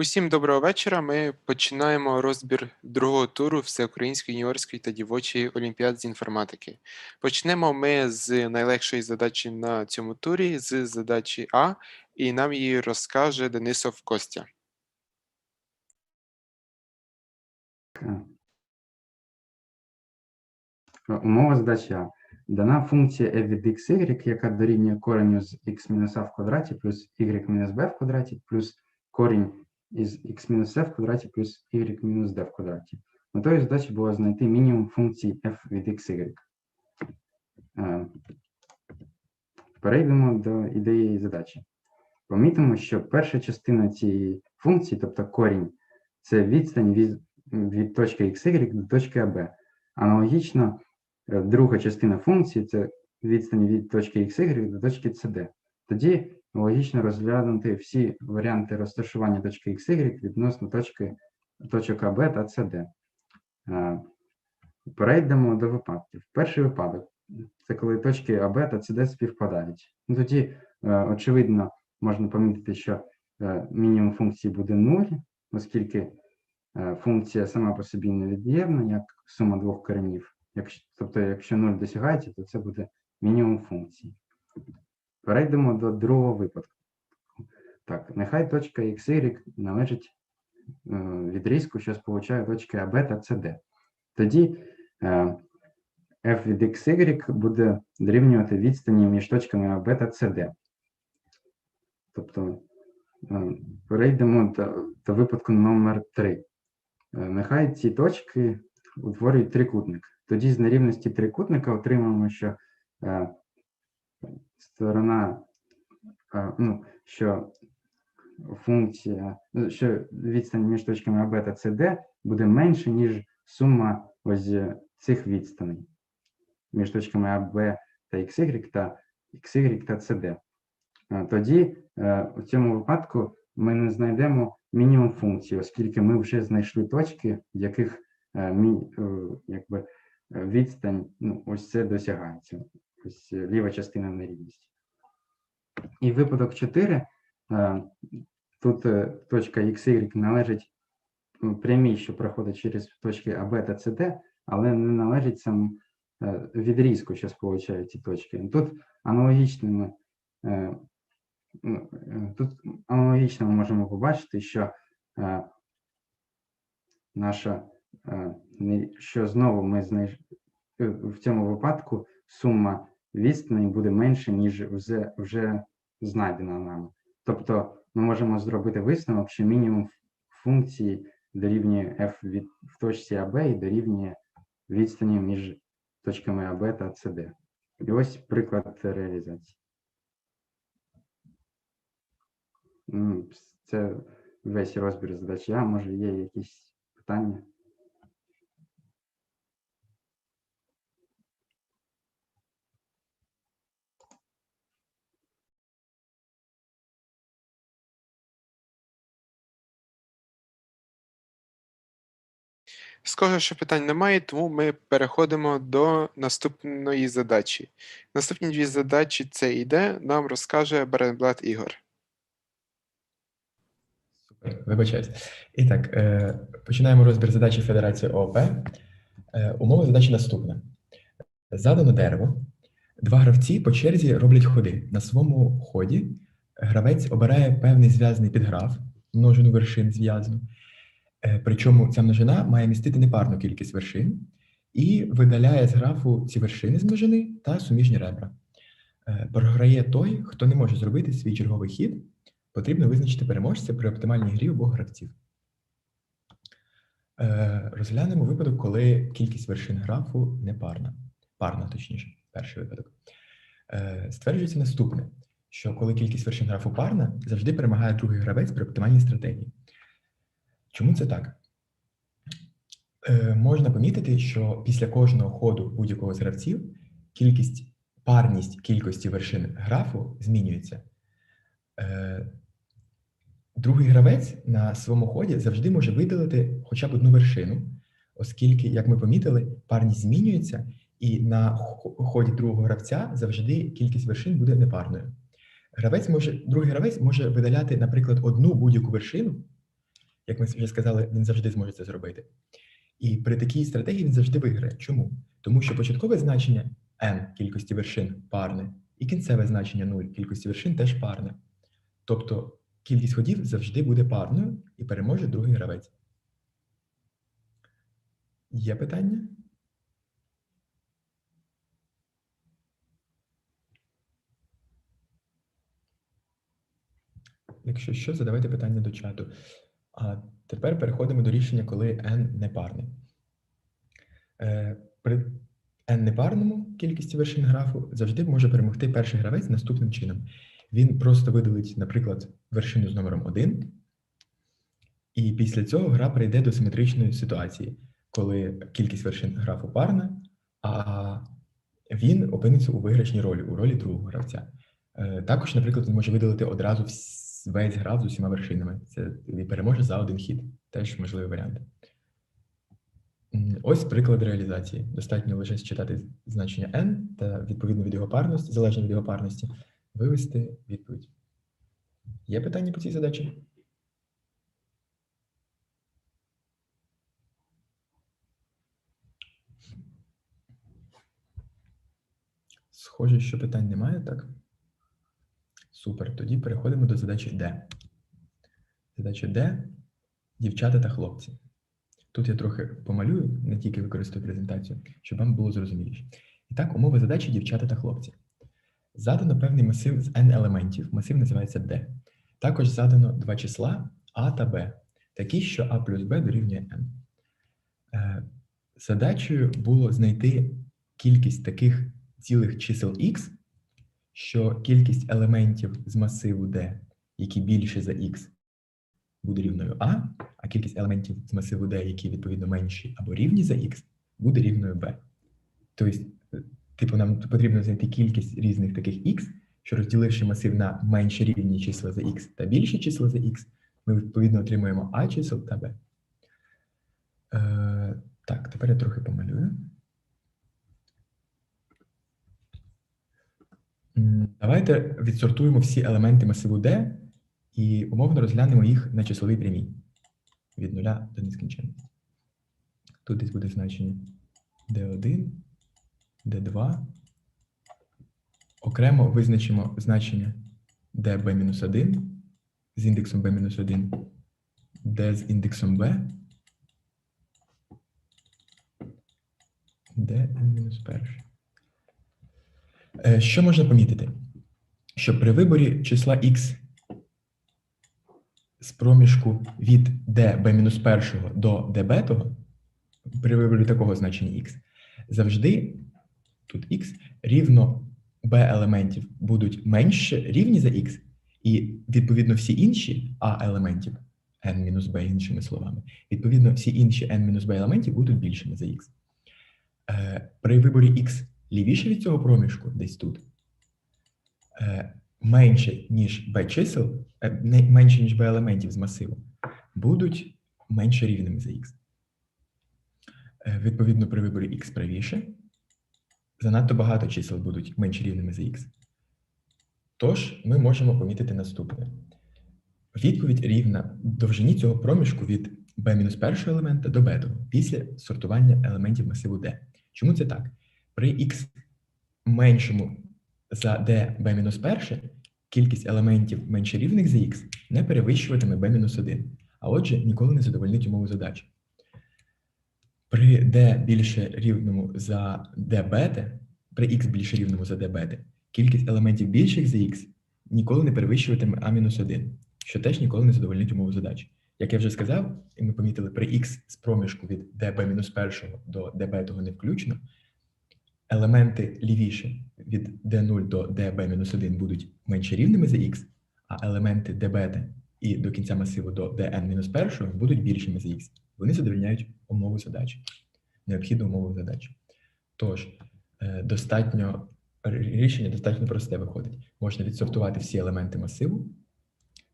Усім доброго вечора. Ми починаємо розбір другого туру Всеукраїнської юніорської та дівочої олімпіад з інформатики. Почнемо ми з найлегшої задачі на цьому турі, з задачі А, і нам її розкаже Денисов Костя. Е, Умова задачі А. Дана функція f від x, y, яка дорівнює коренню з x мінус a в квадраті плюс y мінус b в квадраті плюс корінь із x мінус c в квадраті плюс y мінус d в квадраті. Метою задачі було знайти мінімум функції f від x, y. Е, Перейдемо до ідеї задачі. Помітимо, що перша частина цієї функції, тобто корінь, це відстань від, від точки xy до точки AB. Аналогічно, е, друга частина функції це відстань від точки xy до точки CD. Тоді логічно розглянути всі варіанти розташування точки xy відносно точки, точок AB та CD. Е, Перейдемо до випадків. Перший випадок це коли точки AB та CD співпадають. Ну, Тоді, е, очевидно, можна помітити, що е, мінімум функції буде 0, оскільки функція сама по собі невід'ємна, як сума двох коренів. Тобто, якщо 0 досягається, то це буде мінімум функції. Перейдемо до другого випадку. Так, нехай точка xy належить е, відрізку, що сполучає точки AB та CD. Тоді е, f від xy буде дорівнювати відстані між точками AB та CD. Тобто е, перейдемо до, до випадку номер 3. Нехай ці точки утворюють трикутник. Тоді з нерівності трикутника отримаємо, що сторона, ну, що функція, ну, що відстань між точками AB та CD буде менше, ніж сума ось цих відстаней між точками AB та XY та XY та CD. Тоді е, у цьому випадку ми не знайдемо мінімум функції, оскільки ми вже знайшли точки, в яких е, е, якби, відстань, ну, ось це досягається. Ось е, ліва частина нерівності. І випадок 4. е, Тут е, точка XY належить м, прямій, що проходить через точки АБ та СД, але не належить сам відрізку, що сполучає ці точки. Тут аналогічними ну, тут аналогічно ми можемо побачити, що наша що знову ми знайш... е, в цьому випадку сума відстані буде менше, ніж вже, вже знайдена нами. Тобто ми можемо зробити висновок, що мінімум функції дорівнює f від в точці AB і дорівнює відстані між точками AB та CD. І ось приклад реалізації. Це весь розбір задачі. А може є якісь питання? Схоже, що питань немає, тому ми переходимо до наступної задачі. Наступні дві задачі це іде, нам розкаже Беренблат Ігор. Супер, вибачаюсь. І так, е, починаємо розбір задачі Федерації ООП. Е, умова задачі наступна: задано дерево. Два гравці по черзі роблять ходи. На своєму ході гравець обирає певний зв'язаний підграф, множину вершин зв'язану. Е, причому ця множина має містити непарну кількість вершин і видаляє з графу ці вершини з множини та суміжні ребра. Е, програє той, хто не може зробити свій черговий хід, потрібно визначити переможця при оптимальній грі обох гравців. Е, розглянемо випадок, коли кількість вершин графу непарна. Парна, точніше, перший випадок. Стверджується наступне: що коли кількість вершин графу парна, завжди перемагає другий гравець при оптимальній стратегії. Чому це так? Е, можна помітити, що після кожного ходу будь-якого з гравців кількість, парність кількості вершин графу змінюється. Е, Другий гравець на своєму ході завжди може видалити хоча б одну вершину, оскільки, як ми помітили, парність змінюється, і на ході другого гравця завжди кількість вершин буде непарною. Гравець може, другий гравець може видаляти, наприклад, одну будь-яку вершину, Як ми вже сказали, він завжди зможе це зробити. І при такій стратегії він завжди виграє. Чому? Тому що початкове значення n кількості вершин парне, і кінцеве значення 0 кількості вершин теж парне. Тобто кількість ходів завжди буде парною і переможе другий гравець. Є питання? Якщо що, задавайте питання до чату. А тепер переходимо до рішення, коли n непарне. При n непарному кількості вершин графу завжди може перемогти перший гравець наступним чином. Він просто видалить, наприклад, вершину з номером 1, і після цього гра перейде до симетричної ситуації, коли кількість вершин графу парна, а він опиниться у виграшній ролі, у ролі другого гравця. Е, Також, наприклад, він може видалити одразу весь граф з усіма вершинами. Це і переможе за один хід. Теж можливий варіант. Ось приклад реалізації. Достатньо лише считати значення n та відповідно від його парності, залежно від його парності, вивести відповідь. Є питання по цій задачі? Схоже, що питань немає, так? Супер. Тоді переходимо до задачі D. Задача D дівчата та хлопці. Тут я трохи помалюю, не тільки використаю презентацію, щоб вам було зрозуміліше. І так, умови задачі дівчата та хлопці. Задано певний масив з n елементів, масив називається D. Також задано два числа А та Б, такі, що А плюс Б дорівнює n. Е, Задачею було знайти кількість таких цілих чисел x, що кількість елементів з масиву D, які більше за x, буде рівною А, а кількість елементів з масиву D, які відповідно менші або рівні за x, буде рівною B. Тобто, е, типу, нам потрібно знайти кількість різних таких x, що розділивши масив на менші рівні числа за x та більші числа за x, ми відповідно отримуємо А чисел та B. Е, так, тепер я трохи помалюю. Давайте відсортуємо всі елементи масиву D і умовно розглянемо їх на числовій прямій від нуля до нескінченності. Тут десь буде значення D1, D2. Окремо визначимо значення DB-1 з індексом B-1, D з індексом B, D-1. Е, Що можна помітити? Що при виборі числа x з проміжку від db-1 до db, при виборі такого значення x, завжди тут x рівно b елементів будуть менше рівні за x, і відповідно всі інші a елементів n-b, іншими словами, відповідно всі інші n-b елементів будуть більшими за x. Е, При виборі x лівіше від цього проміжку, десь тут, е, менше, ніж b чисел, е, менше, ніж b елементів з масиву, будуть менше рівними за x. Е, Відповідно, при виборі x правіше, занадто багато чисел будуть менше рівними за x. Тож ми можемо помітити наступне. Відповідь рівна довжині цього проміжку від b-1 елемента до b після сортування елементів масиву D. Чому це так? При x меншому за db-1 кількість елементів менше рівних за x не перевищуватиме b-1, а отже, ніколи не задовольнить умову задачі. При d більше рівному за dbt, при x більше рівному за dbt, кількість елементів більших за x ніколи не перевищуватиме a-1, що теж ніколи не задовольнить умову задачі. Як я вже сказав, і ми помітили, при x з проміжку від db-1 до db не включно, елементи лівіше від d0 до db-1 будуть менше рівними за x, а елементи dbt і до кінця масиву до dn-1 будуть більшими за x. Вони задовольняють умову задачі, необхідну умову задачі. Тож, е, достатньо рішення достатньо просте виходить. Можна відсортувати всі елементи масиву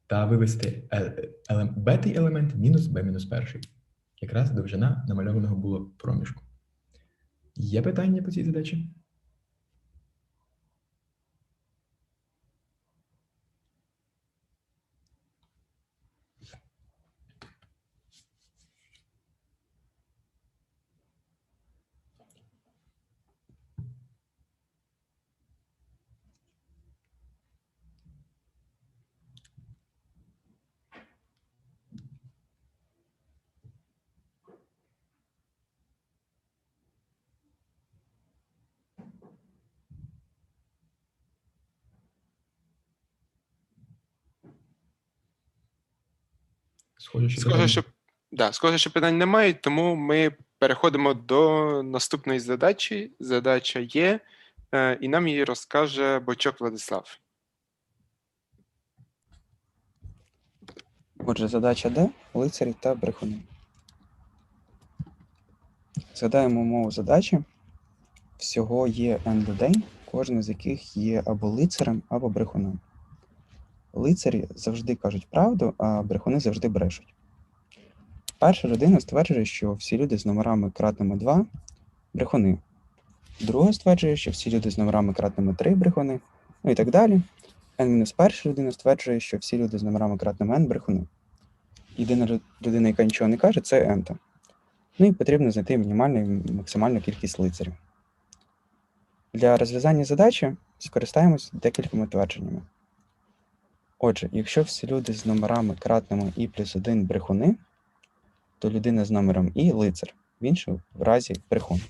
та вивести е- бетий елемент мінус b-1. Якраз довжина намальованого було проміжку. Є питання по цій задачі? Схоже, що Схоже, питання- що, да, схоже, що питань немає, тому ми переходимо до наступної задачі. Задача є, е, і нам її розкаже Бочок Владислав. Отже, задача Д лицарі та брехуни. Згадаємо мову задачі. Всього є n людей, кожен з яких є або лицарем, або брехуном. Лицарі завжди кажуть правду, а брехуни завжди брешуть. Перша людина стверджує, що всі люди з номерами кратними 2 брехуни. Друга стверджує, що всі люди з номерами кратними 3 брехуни. Ну і так далі. N-1 людина стверджує, що всі люди з номерами кратними n брехуни. Єдина людина, яка нічого не каже, це ента. Ну і потрібно знайти мінімальну і максимальну кількість лицарів. Для розв'язання задачі скористаємось декількома твердженнями. Отже, якщо всі люди з номерами кратними і плюс 1 брехуни, то людина з номером і лицар, в іншому в разі брехун.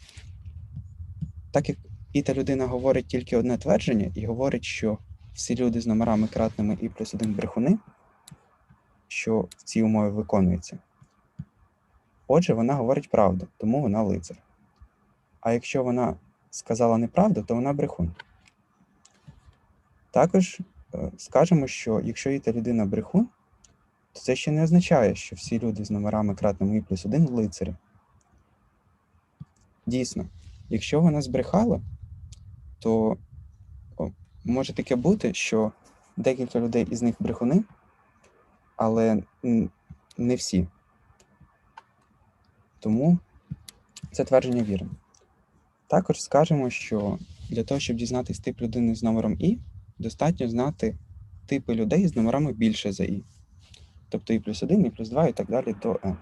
Так як і та людина говорить тільки одне твердження і говорить, що всі люди з номерами кратними і плюс 1 брехуни, що в цій умові виконується. Отже, вона говорить правду, тому вона лицар. А якщо вона сказала неправду, то вона брехун. Також скажемо, що якщо і та людина брехун, то це ще не означає, що всі люди з номерами кратними і плюс 1 лицарі. Дійсно, якщо вона збрехала, то може таке бути, що декілька людей із них брехуни, але не всі. Тому це твердження вірне. Також скажемо, що для того, щоб дізнатись тип людини з номером І, достатньо знати типи людей з номерами більше за І. Тобто і плюс 1, і плюс 2, і так далі до N.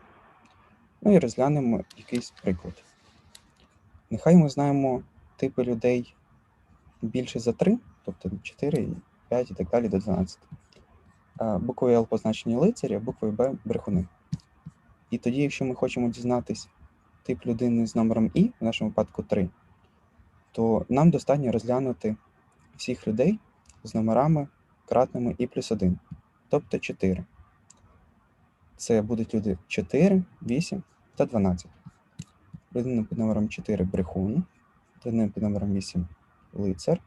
Ну і розглянемо якийсь приклад. Нехай ми знаємо типи людей більше за 3, тобто 4, 5 і так далі до 12. Буквою L позначені лицарі, буквою Б брехуни. І тоді, якщо ми хочемо дізнатись тип людини з номером І, в нашому випадку 3, то нам достатньо розглянути всіх людей з номерами кратними І плюс 1, тобто 4. Це будуть люди 4, 8 та 12. Людина під номером 4 брехун, людина під номером 8 лицар,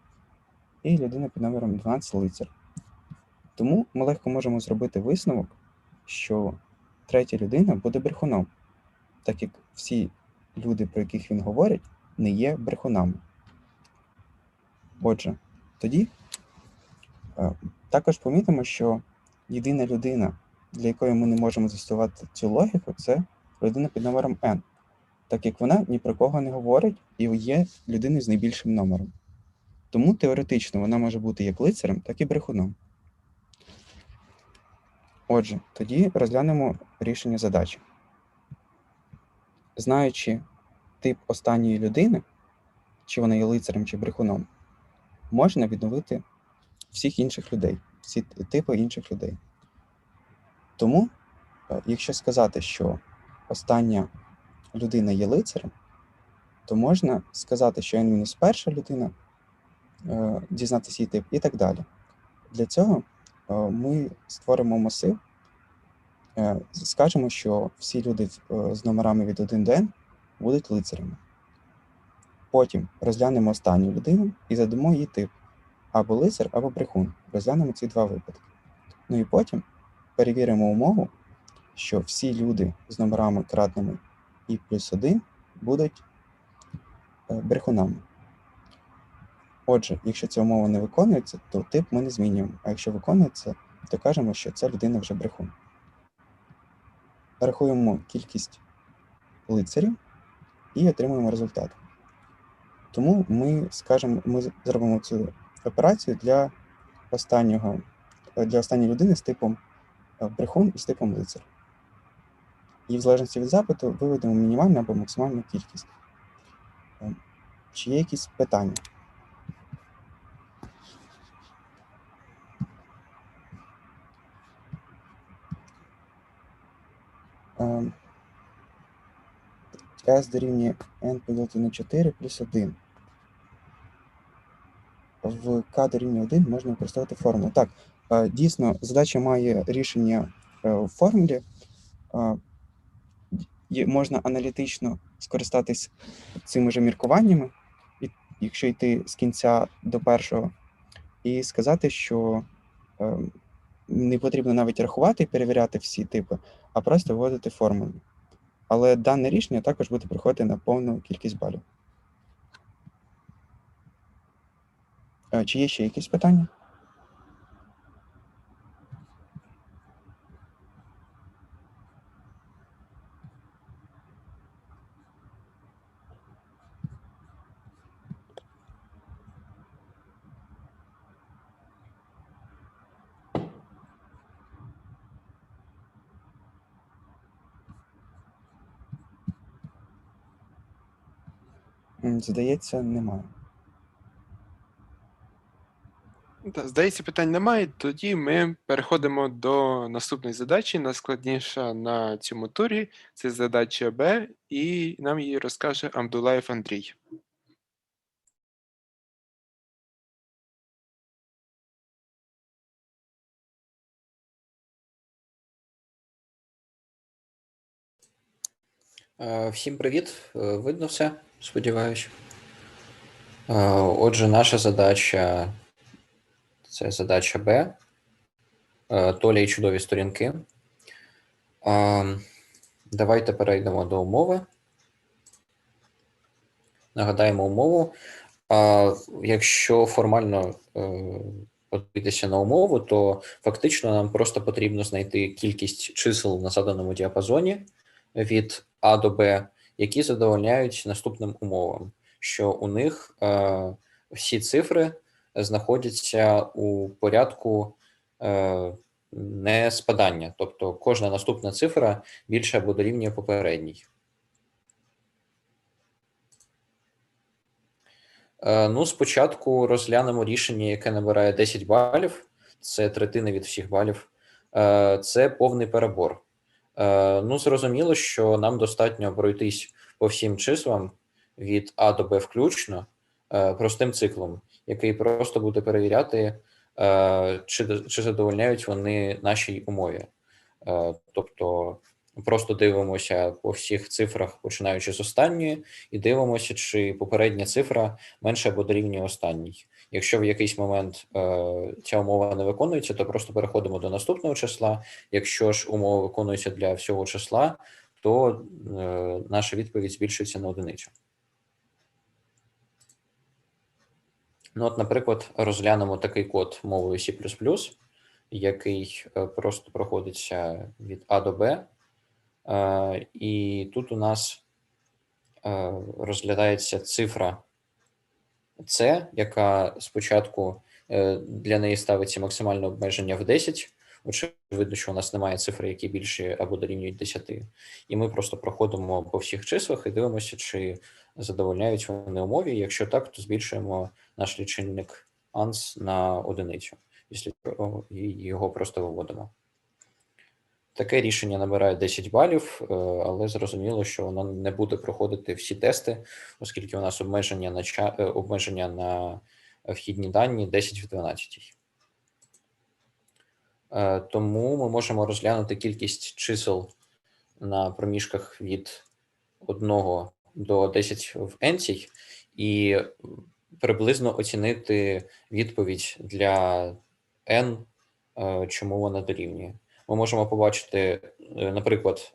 і людина під номером 12 лицар. Тому ми легко можемо зробити висновок, що третя людина буде брехуном, так як всі люди, про яких він говорить, не є брехунами. Отже, тоді також помітимо, що єдина людина, для якої ми не можемо застосувати цю логіку, це людина під номером n, так як вона ні про кого не говорить і є людиною з найбільшим номером. Тому теоретично вона може бути як лицарем, так і брехуном. Отже, тоді розглянемо рішення задачі. Знаючи тип останньої людини, чи вона є лицарем чи брехуном, можна відновити всіх інших людей, всі типи інших людей. Тому, е, якщо сказати, що остання людина є лицарем, то можна сказати, що n-1 людина, е, дізнатися її тип і так далі. Для цього е, ми створимо масив, скажемо, що всі люди з номерами від 1 до n будуть лицарями. Потім розглянемо останню людину і задамо їй тип або лицар, або брехун. Розглянемо ці два випадки. Ну і потім перевіримо умову, що всі люди з номерами кратними і плюс 1 будуть е, брехунами. Отже, якщо ця умова не виконується, то тип ми не змінюємо. А якщо виконується, то кажемо, що ця людина вже брехун. Рахуємо кількість лицарів і отримуємо результат. Тому ми скажемо, ми зробимо цю операцію для останнього, для останньої людини з типом е, брехун і з типом лицар. І в залежності від запиту виведемо мінімальну або максимальну кількість. Е, Чи є якісь питання? S дорівнює n поділити на 4 плюс 1. В k дорівнює 1 можна використовувати формулу. Так, е, дійсно, задача має рішення е, в формулі, можна аналітично скористатись цими же міркуваннями, якщо йти з кінця до першого, і сказати, що е, не потрібно навіть рахувати і перевіряти всі типи, а просто вводити формули. Але дане рішення також буде приходити на повну кількість балів. Чи є ще якісь питання? Здається, немає. Та, Здається, питань немає. Тоді ми переходимо до наступної задачі. Найскладніша на цьому турі це задача Б, і нам її розкаже Амдулаєв Андрій. Е, Всім привіт. Е, Видно все, сподіваюся. Е, Отже, наша задача це задача Б. Е, Толя і чудові сторінки. Е, Давайте перейдемо до умови. Нагадаємо умову. Якщо формально е, подивитися на умову, то фактично нам просто потрібно знайти кількість чисел на заданому діапазоні від А до Б, які задовольняють наступним умовам, що у них е, всі цифри знаходяться у порядку е, не спадання, тобто кожна наступна цифра більше або дорівнює попередній. Е, Ну, спочатку розглянемо рішення, яке набирає 10 балів. Це третина від всіх балів. Е, Це повний перебор. Ну, зрозуміло, що нам достатньо пройтись по всім числам від А до Б включно простим циклом, який просто буде перевіряти, е, чи, чи задовольняють вони нашій умові. Е, Тобто просто дивимося по всіх цифрах, починаючи з останньої, і дивимося, чи попередня цифра менше або дорівнює останній. Якщо в якийсь момент е, ця умова не виконується, то просто переходимо до наступного числа. Якщо ж умова виконується для всього числа, то е, наша відповідь збільшується на одиницю. Ну, от, наприклад, розглянемо такий код мовою C++, який е, просто проходиться від А до Б. Е, І тут у нас е, розглядається цифра С, яка спочатку для неї ставиться максимальне обмеження в 10. Очевидно, що у нас немає цифри, які більші або дорівнюють 10. І ми просто проходимо по всіх числах і дивимося, чи задовольняють вони умові. Якщо так, то збільшуємо наш лічильник ANS на одиницю. Після цього його просто виводимо. Таке рішення набирає 10 балів, е, але зрозуміло, що воно не буде проходити всі тести, оскільки у нас обмеження на е, обмеження на вхідні дані 10 в 12. Е, Тому ми можемо розглянути кількість чисел на проміжках від 1 до 10 в енцій і приблизно оцінити відповідь для n, е, чому вона дорівнює. Ми можемо побачити, е, наприклад,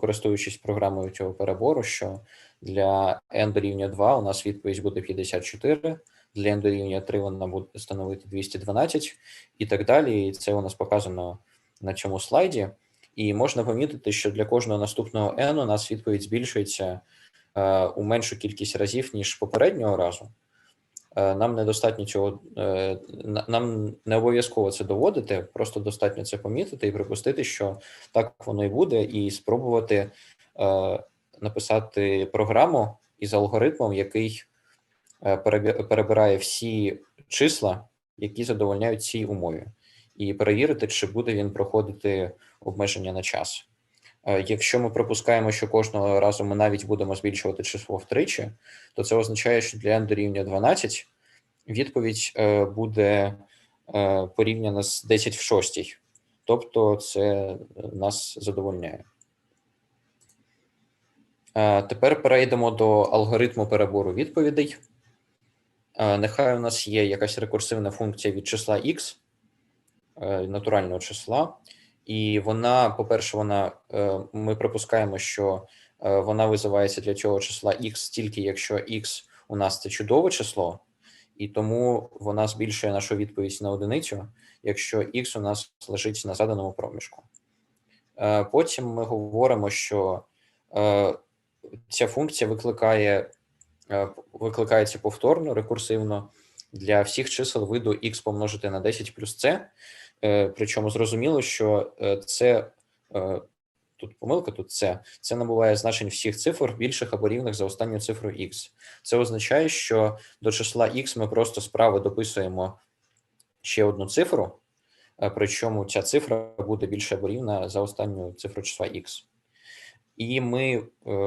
користуючись програмою цього перебору, що для n дорівнює 2 у нас відповідь буде 54, для n дорівнює 3 вона буде становити 212 і так далі. І це у нас показано на цьому слайді. І можна помітити, що для кожного наступного n у нас відповідь збільшується е, у меншу кількість разів, ніж попереднього разу. Е, Нам недостатньо цього, е, нам не обов'язково це доводити, просто достатньо це помітити і припустити, що так воно і буде, і спробувати е, написати програму із алгоритмом, який перебирає всі числа, які задовольняють цій умові, і перевірити, чи буде він проходити обмеження на час. Е, Якщо ми припускаємо, що кожного разу ми навіть будемо збільшувати число втричі, то це означає, що для n дорівнює 12 відповідь е, буде е, порівняна з 10 в 6. Тобто це нас задовольняє. Е, Тепер перейдемо до алгоритму перебору відповідей. Е, Нехай у нас є якась рекурсивна функція від числа x, е, натурального числа, і вона, по-перше, вона е, ми припускаємо, що вона визивається для цього числа x тільки якщо x у нас це чудове число, і тому вона збільшує нашу відповідь на одиницю, якщо x у нас лежить на заданому проміжку. Потім ми говоримо, що ця функція викликає, викликається повторно, рекурсивно для всіх чисел виду x помножити на 10 плюс c. Е, Причому зрозуміло, що е, це е, тут помилка, тут це, це набуває значень всіх цифр більших або рівних за останню цифру x. Це означає, що до числа x ми просто справа дописуємо ще одну цифру, е, причому ця цифра буде більше або рівна за останню цифру числа x. І ми е,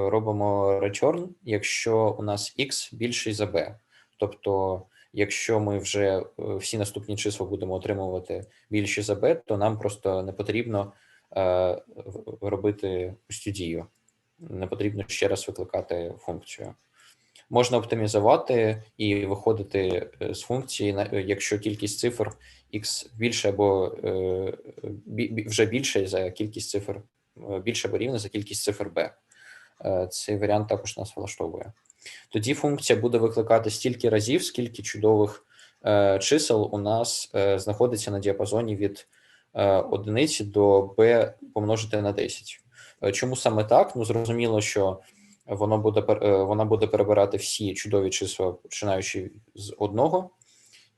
робимо return, якщо у нас x більший за b. Тобто, якщо ми вже е, всі наступні числа будемо отримувати більші за b, то нам просто не потрібно е, робити цю дію. Не потрібно ще раз викликати функцію. Можна оптимізувати і виходити з функції, якщо кількість цифр x більше або вже більше за кількість цифр, більше або рівне за кількість цифр b. Е, Цей варіант також нас влаштовує. Тоді функція буде викликати стільки разів, скільки чудових е, чисел у нас е, знаходиться на діапазоні від е, одиниці до b помножити на 10. Е, Чому саме так? Ну зрозуміло, що воно буде е, вона буде перебирати всі чудові числа, починаючи з одного.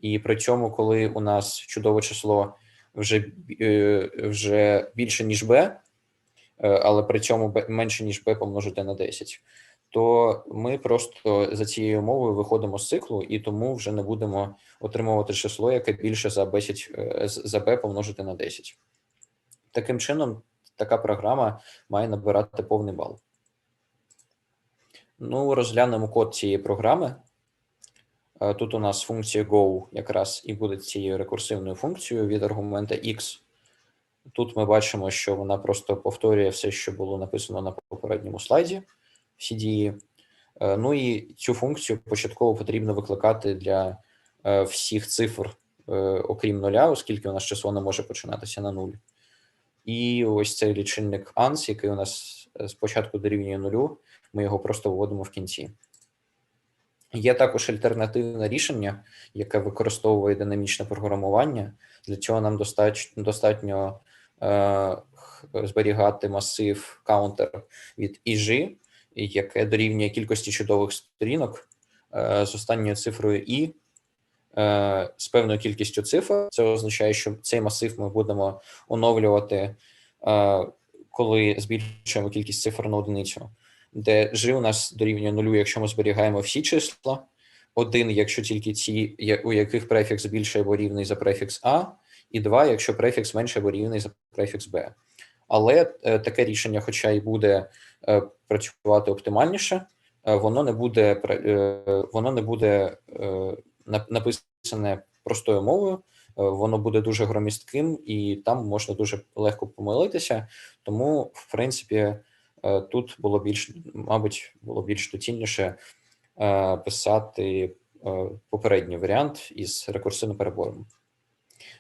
І при цьому, коли у нас чудове число вже, е, вже більше, ніж b, е, але при цьому менше, ніж b помножити на 10, то ми просто за цією умовою виходимо з циклу, і тому вже не будемо отримувати число, яке більше за 10, е, за b помножити на 10. Таким чином, така програма має набирати повний бал. Ну, розглянемо код цієї програми. Е, Тут у нас функція go якраз і буде цією рекурсивною функцією від аргумента x. Тут ми бачимо, що вона просто повторює все, що було написано на попередньому слайді, всі дії. Е, Ну і цю функцію початково потрібно викликати для е, всіх цифр, е, окрім нуля, оскільки у нас число не може починатися на нуль. І ось цей лічильник ANS, який у нас спочатку дорівнює нулю, ми його просто вводимо в кінці. Є також альтернативне рішення, яке використовує динамічне програмування. Для цього нам достатньо, достатньо зберігати масив counter від EG, яке дорівнює кількості чудових сторінок е, з останньою цифрою і е, з певною кількістю цифр. Це означає, що цей масив ми будемо оновлювати, е, коли збільшуємо кількість цифр на одиницю. Де g у нас дорівнює нулю, якщо ми зберігаємо всі числа, один, якщо тільки ті, у яких префікс більше або рівний за префікс А, і два, якщо префікс менше або рівний за префікс Б. Але е, таке рішення, хоча й буде е, працювати оптимальніше, е, воно не буде воно не буде написане простою мовою, воно буде дуже громістким, і там можна дуже легко помилитися. Тому, в принципі, тут було більш, мабуть, було більш доцільніше писати попередній варіант із рекурсивним перебором.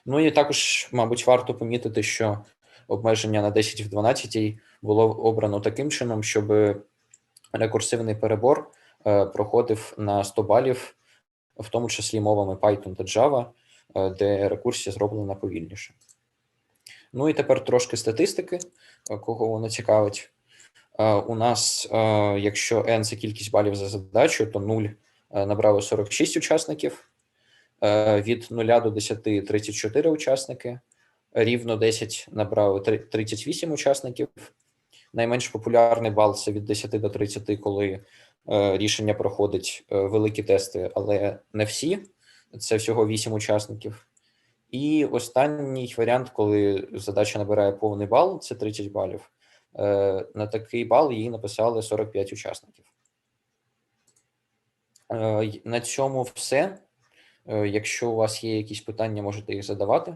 Ну і також, мабуть, варто помітити, що обмеження на 10 в 12 було обрано таким чином, щоб рекурсивний перебор е, проходив на 100 балів, в тому числі мовами Python та Java, е, де рекурсія зроблена повільніше. Ну і тепер трошки статистики, е, кого воно цікавить. У нас, якщо n це кількість балів за задачу, то 0 е, набрали 46 учасників, від 0 до 10 – 34 учасники, рівно 10 набрали 38 учасників. Найменш популярний бал це від 10 до 30, коли е, рішення проходить е, великі тести, але не всі. Це всього 8 учасників. І останній варіант, коли задача набирає повний бал, це 30 балів. Е, На такий бал їй написали 45 учасників. Е, На цьому все. Е, Якщо у вас є якісь питання, можете їх задавати.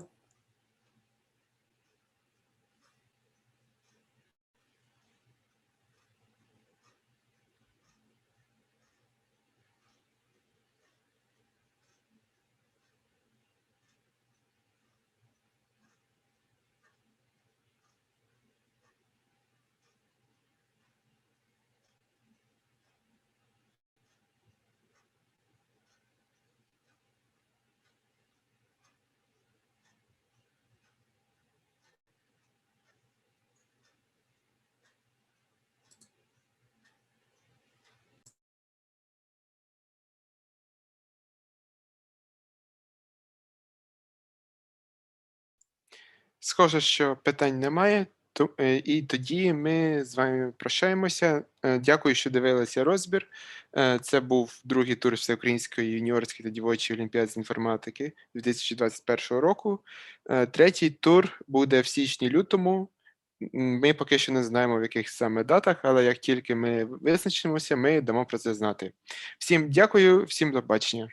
Схоже, що питань немає, е, і тоді ми з вами прощаємося. Е, Дякую, що дивилися розбір. Е, Це був другий тур Всеукраїнської юніорської та дівочої олімпіади з інформатики 2021 року. Третій тур буде в січні-лютому. Ми поки що не знаємо, в яких саме датах, але як тільки ми визначимося, ми дамо про це знати. Всім дякую, всім до бачення.